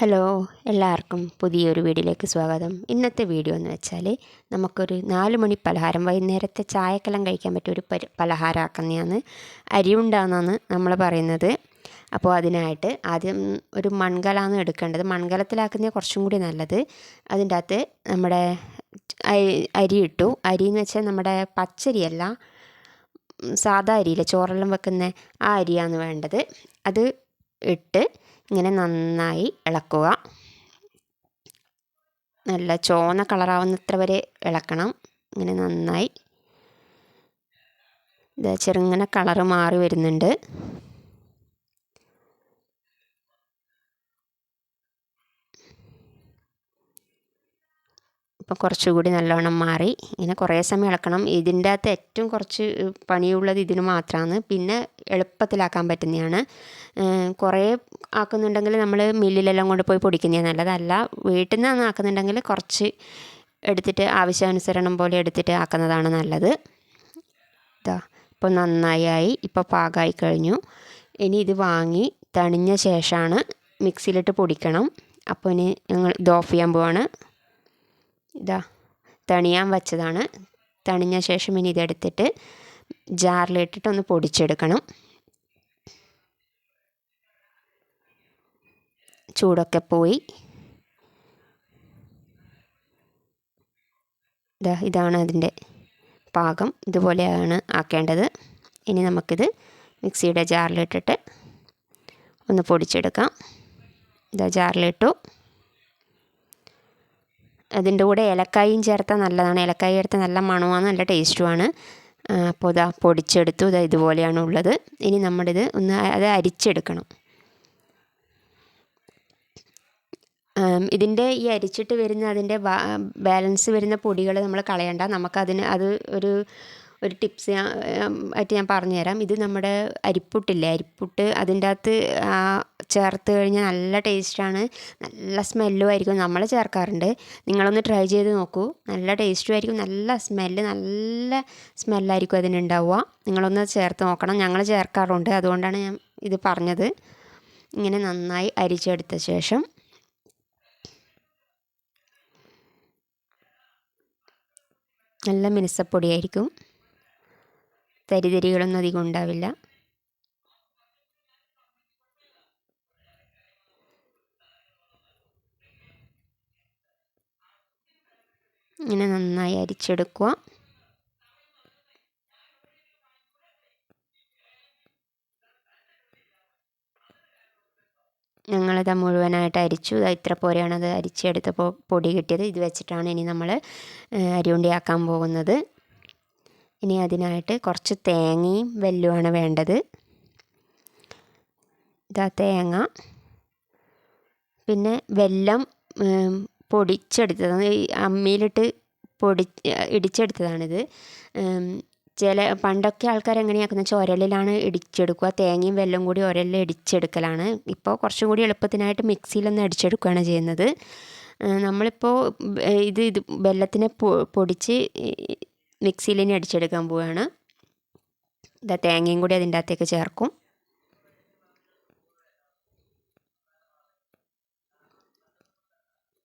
Hello എല്ലാവർക്കും പുതിയൊരു വീഡിയോയിലേക്ക് സ്വാഗതം. ഇന്നത്തെ വീഡിയോ എന്ന് വെച്ചാൽ നമുക്കൊരു നാല് മണി പലഹാരം വൈകുന്നേരത്തെ ചായക്കെല്ലാം കഴിക്കാൻ പറ്റിയ ഒരു പരി പലഹാരമാക്കുന്നതാണ് അരിയുണ്ടാന്നാണ് നമ്മൾ പറയുന്നത്. അപ്പോൾ അതിനായിട്ട് ആദ്യം ഒരു മൺകലാണ് എടുക്കേണ്ടത്. മൺകലത്തിലാക്കുന്ന കുറച്ചും കൂടി നല്ലത്. അതിന്റെ അകത്ത് നമ്മുടെ അരി ഇട്ടു. അരി എന്ന് വെച്ചാൽ നമ്മുടെ പച്ചരിയല്ല സാധാ അരിയില്ല ചോറെല്ലാം വെക്കുന്ന ആ അരിയാണ് വേണ്ടത്. അത് ഇട്ട് ഇങ്ങനെ നന്നായി ഇളക്കുക. നല്ല ചുവന്ന കളറാവുന്നത്ര വരെ ഇളക്കണം. ഇങ്ങനെ നന്നായി. ചെറുങ്ങനെ കളറ് മാറി വരുന്നുണ്ട്. അപ്പോൾ കുറച്ചുകൂടി നല്ലോണം മാറി. ഇങ്ങനെ കുറേ സമയം ഇളക്കണം. ഇതിന്റെ അകത്ത് ഏറ്റവും കുറച്ച് പണിയുള്ളത് ഇതിന് മാത്രമാണ് പിന്നെ എളുപ്പത്തിലാക്കാൻ പറ്റുന്നതാണ് കുറേ ആക്കുന്നുണ്ടെങ്കിൽ നമ്മൾ മില്ലിലെല്ലാം കൊണ്ട് പോയി പൊടിക്കുന്നതാണ് നല്ലതല്ല. വീട്ടിൽ നിന്നാണ് ആക്കുന്നുണ്ടെങ്കിൽ കുറച്ച് എടുത്തിട്ട് ആവശ്യാനുസരണം പോലെ എടുത്തിട്ട് ആക്കുന്നതാണ് നല്ലത്. ഇതാ ഇപ്പോൾ നന്നായി ആയി ഇപ്പോൾ പാകമായി കഴിഞ്ഞു. ഇനി ഇത് വാങ്ങി തണിഞ്ഞ ശേഷമാണ് മിക്സിയിലിട്ട് പൊടിക്കണം. അപ്പോൾ ഇനി ഞങ്ങൾ ഇത് ഓഫ് ചെയ്യാൻ പോവാണ്. ഇതാ തണിയാൻ വച്ചതാണ്. തണിഞ്ഞ ശേഷം ഇനി ഇതെടുത്തിട്ട് ജാറിലിട്ടിട്ട് ഒന്ന് പൊടിച്ചെടുക്കണം. ചൂടൊക്കെ പോയി. ഇതാ ഇതാണ് അതിന്റെ പാകം. ഇതുപോലെയാണ് ആക്കേണ്ടത്. ഇനി നമുക്കിത് മിക്സിയുടെ ജാറിലിട്ടിട്ട് ഒന്ന് പൊടിച്ചെടുക്കാം. ഇതാ ജാറിലിട്ടു. അതിന്റെ കൂടെ ഏലക്കായും ചേർത്താൽ നല്ലതാണ്. ഏലക്കായ ചേർത്താൽ നല്ല മണമാണ് നല്ല ടേസ്റ്റുമാണ് അപ്പോൾ ഇതാ പൊടിച്ചെടുത്തു. ഇതാ ഇതുപോലെയാണ് ഉള്ളത്. ഇനി നമ്മളിത് ഒന്ന് അത് അരിച്ചെടുക്കണം. ഇതിന്റെ ഈ അരിച്ചിട്ട് വരുന്ന അതിന്റെ ബാലൻസ് വരുന്ന പൊടികൾ നമ്മൾ കളയണ്ട. നമുക്കതിന് അത് ഒരു ഒരു ടിപ്സ് ആയിട്ട് ഞാൻ പറഞ്ഞുതരാം. ഇത് നമ്മുടെ അരിപ്പുട്ടില്ലേ? അരിപ്പുട്ട് അതിന്റെ അകത്ത് ചേർത്ത് കഴിഞ്ഞാൽ നല്ല ടേസ്റ്റാണ് നല്ല സ്മെല്ലും ആയിരിക്കും. നമ്മൾ ചേർക്കാറുണ്ട്. നിങ്ങളൊന്ന് ട്രൈ ചെയ്ത് നോക്കൂ. നല്ല ടേസ്റ്റും ആയിരിക്കും. നല്ല സ്മെല്ല് നല്ല സ്മെല്ലായിരിക്കും അതിനുണ്ടാവുക. നിങ്ങളൊന്ന് ചേർത്ത് നോക്കണം. ഞങ്ങൾ ചേർക്കാറുണ്ട്. അതുകൊണ്ടാണ് ഞാൻ ഇത് പറഞ്ഞത്. ഇങ്ങനെ നന്നായി അരിച്ചെടുത്ത ശേഷം നല്ല മിനുസപ്പൊടിയായിരിക്കും. തരിതരികളൊന്നും അധികം ഉണ്ടാവില്ല. ഇങ്ങനെ നന്നായി അരിച്ചെടുക്കുക. ഞങ്ങളത് മുഴുവനായിട്ട് അരിച്ചു. ഇത്ര പോരെയാണ് അത് അരിച്ചെടുത്ത പൊടി കിട്ടിയത്. ഇത് വെച്ചിട്ടാണ് ഇനി നമ്മൾ അരിയുണ്ടിയാക്കാൻ പോകുന്നത്. ഇനി അതിനായിട്ട് കുറച്ച് തേങ്ങയും വെല്ലുമാണ് വേണ്ടത്. ഇതാ തേങ്ങ. പിന്നെ വെല്ലം പൊടിച്ചെടുത്തതാണ് അമ്മിയിലിട്ട് പൊടി ഇടിച്ചെടുത്തതാണിത്. ചില പണ്ടൊക്കെ ആൾക്കാർ എങ്ങനെയാക്കുന്ന വെച്ചാൽ ഉരലിലാണ് ഇടിച്ചെടുക്കുക. തേങ്ങയും വെല്ലം കൂടി ഒരലിൽ ഇടിച്ചെടുക്കലാണ്. ഇപ്പോൾ കുറച്ചും കൂടി എളുപ്പത്തിനായിട്ട് മിക്സിയിലൊന്ന് അടിച്ചെടുക്കുകയാണ് ചെയ്യുന്നത്. നമ്മളിപ്പോൾ ഇത് ഇത് വെല്ലത്തിനെ പൊടിച്ച് മിക്സിയിൽ ഇനി അടിച്ചെടുക്കാൻ പോവുകയാണ് ഇതാ തേങ്ങയും കൂടി അതിന്റെ അകത്തേക്ക് ചേർക്കും.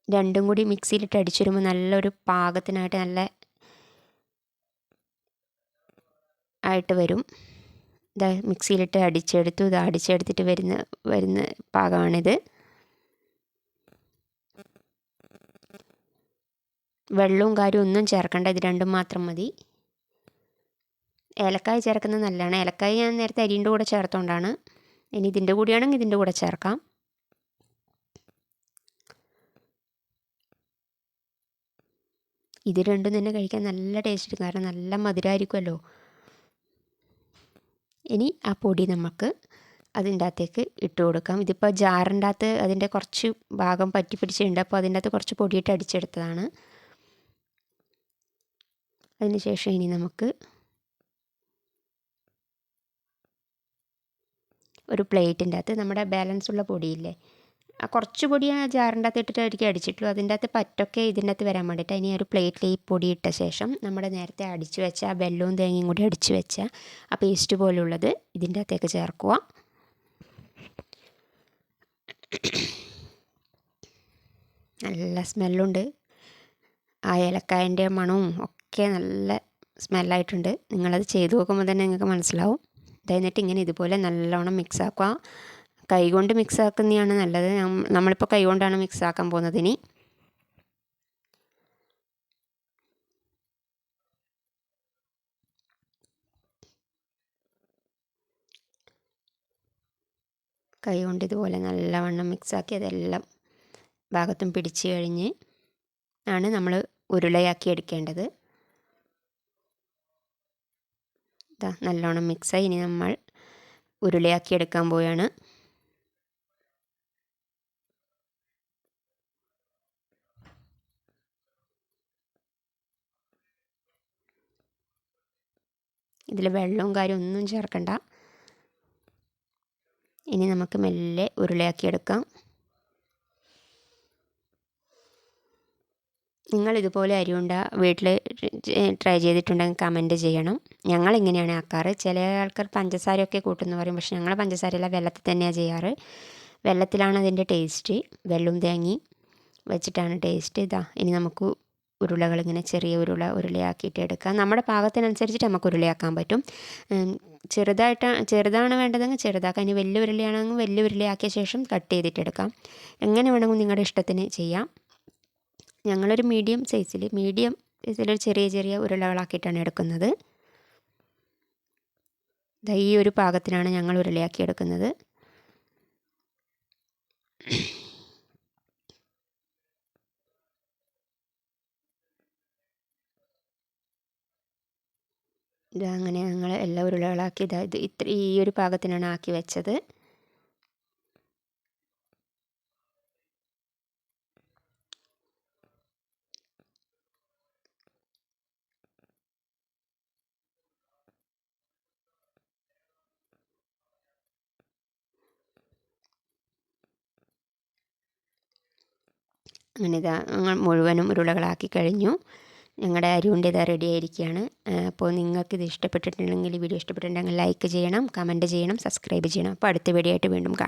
രണ്ടും കൂടി മിക്സിയിലിട്ട് അടിച്ചിരുമ്പോൾ നല്ലൊരു പാകത്തിനായിട്ട് നല്ല ആയിട്ട് വരും. ഇതാ മിക്സിയിലിട്ട് അടിച്ചെടുത്തു. ഇത് അടിച്ചെടുത്തിട്ട് വരുന്ന വരുന്ന പാകമാണിത്. വെള്ളവും കാര്യവും ഒന്നും ചേർക്കേണ്ട. ഇത് രണ്ടും മാത്രം മതി. ഏലക്കായ ചേർക്കുന്നത് നല്ലതാണ്. ഏലക്കായ ഞാൻ നേരത്തെ അരിന്റെ കൂടെ ചേർത്തുകൊണ്ടാണ് ഇനി ഇതിന്റെ കൂടിയാണെങ്കിൽ ഇതിന്റെ കൂടെ ചേർക്കാം. ഇത് രണ്ടും തന്നെ കഴിക്കാൻ നല്ല ടേസ്റ്റ് കാരണം നല്ല മധുരമായിരിക്കുമല്ലോ ഇനി ആ പൊടി നമുക്ക് അതിന്റെ അകത്തേക്ക് ഇട്ട് കൊടുക്കാം. ഇതിപ്പോൾ ജാറിന്റെ അകത്ത് അതിന്റെ കുറച്ച് ഭാഗം പറ്റി പിടിച്ചിട്ടുണ്ട് അപ്പോൾ അതിന്റെ അകത്ത് കുറച്ച് പൊടിയിട്ട് അടിച്ചെടുത്തതാണ്. അതിനുശേഷം ഇനി നമുക്ക് ഒരു പ്ലേറ്റിന്റെ അകത്ത് നമ്മുടെ ബാലൻസ് ഉള്ള പൊടിയില്ലേ? ആ കുറച്ച് പൊടി ആ ജാറിന്റെ അകത്ത് ഇട്ടിട്ടായിരിക്കും അടിച്ചിട്ടുള്ളൂ. അതിന്റെ അകത്ത് പറ്റൊക്കെ ഇതിന്റെ അകത്ത് വരാൻ വേണ്ടിയിട്ട് ഇനി ഒരു പ്ലേറ്റിൽ ഈ പൊടി ഇട്ട ശേഷം നമ്മുടെ നേരത്തെ അടിച്ചു വെച്ച ആ ബെല്ലവും തേങ്ങയും കൂടി അടിച്ചു വെച്ച ആ പേസ്റ്റ് പോലുള്ളത് ഇതിന്റെ അകത്തേക്ക് ചേർക്കുക. നല്ല സ്മെല്ലുണ്ട് ആ ഏലക്കായന്റെ മണവും ഒക്കെ നല്ല സ്മെല്ലായിട്ടുണ്ട്. നിങ്ങളത് ചെയ്ത് നോക്കുമ്പോൾ തന്നെ നിങ്ങൾക്ക് മനസ്സിലാവും. എന്നിട്ട് ഇങ്ങനെ ഇതുപോലെ നല്ലോണം മിക്സ് ആക്കുക. കൈ കൊണ്ട് മിക്സ് ആക്കുന്നതാണ് നല്ലത്. നമ്മളിപ്പോൾ കൈകൊണ്ടാണ് മിക്സ് ആക്കാൻ പോകുന്നത് ഇനി. കൈ കൊണ്ട് ഇതുപോലെ നല്ലവണ്ണം മിക്സാക്കി അതെല്ലാം ഭാഗത്തും പിടിച്ച് കഴിഞ്ഞ് ആണ് നമ്മൾ ഉരുളയാക്കി എടുക്കേണ്ടത്. ഇതാ നല്ലോണം മിക്സായി ഇനി നമ്മൾ ഉരുളയാക്കി എടുക്കാൻ പോവുകയാണ് ഇതിൽ വെള്ളവും കാര്യം ഒന്നും ചേർക്കണ്ട. ഇനി നമുക്ക് മെല്ലെ ഉരുളയാക്കിയെടുക്കാം നിങ്ങൾ ഇതുപോലെ അരിയുണ്ട വീട്ടിൽ ട്രൈ ചെയ്തിട്ടുണ്ടെങ്കിൽ കമന്റ് ചെയ്യണം. ഞങ്ങൾ ഇങ്ങനെയാണ് ആക്കാറ്? ചില ആൾക്കാർ പഞ്ചസാരയൊക്കെ കൂട്ടുന്നു പറയും. പക്ഷെ ഞങ്ങൾ പഞ്ചസാരയല്ല വെള്ളത്തിൽ തന്നെയാണ് ചെയ്യാറ്. വെള്ളത്തിലാണ് അതിന്റെ ടേസ്റ്റ് വെള്ളും തേങ്ങി വെച്ചിട്ടാണ് ടേസ്റ്റ് ഇതാ ഇനി നമുക്ക് ഉരുളകൾ ഇങ്ങനെ ചെറിയ ഉരുള ഉരുളയാക്കിയിട്ട് എടുക്കാം. നമ്മുടെ പാകത്തിനനുസരിച്ചിട്ട് നമുക്ക് ഉരുളയാക്കാൻ പറ്റും. ചെറുതായിട്ട് ചെറുതാണ് വേണ്ടതെങ്കിൽ ചെറുതാക്കാം. ഇനി വലിയ ഉരുളയാണെങ്കിൽ വലിയ ഉരുളയാക്കിയ ശേഷം കട്ട് ചെയ്തിട്ടെടുക്കാം എങ്ങനെ വേണമെങ്കിൽ നിങ്ങളുടെ ഇഷ്ടത്തിന് ചെയ്യാം. ഞങ്ങളൊരു മീഡിയം സൈസിൽ മീഡിയം സൈസിലൊരു ചെറിയ ചെറിയ ഉരുളകളാക്കിയിട്ടാണ് എടുക്കുന്നത്. ഈ ഒരു പാകത്തിനാണ് ഞങ്ങൾ ഉരുളയാക്കി എടുക്കുന്നത്. ഇതാ അങ്ങനെ ഞങ്ങൾ എല്ലാ ഉരുളകളാക്കി ഇതാ ഇത് ഇത്ര ഈ ഒരു പാകത്തിനാണ് ആക്കി വെച്ചത്. അങ്ങനെ ഇതാ മുഴുവനും ഉരുളകളാക്കി കഴിഞ്ഞു. ഞങ്ങളുടെ അരിയുണ്ട് ഇതാ റെഡി ആയിരിക്കുകയാണ് അപ്പോൾ നിങ്ങൾക്ക് ഇത് ഇഷ്ടപ്പെട്ടിട്ടുണ്ടെങ്കിൽ വീഡിയോ ഇഷ്ടപ്പെട്ടിട്ടുണ്ടെങ്കിൽ ലൈക്ക് ചെയ്യണം കമന്റ് ചെയ്യണം സബ്സ്ക്രൈബ് ചെയ്യണം. അപ്പോൾ അടുത്ത വീഡിയോ ആയിട്ട് വീണ്ടും കാണാം.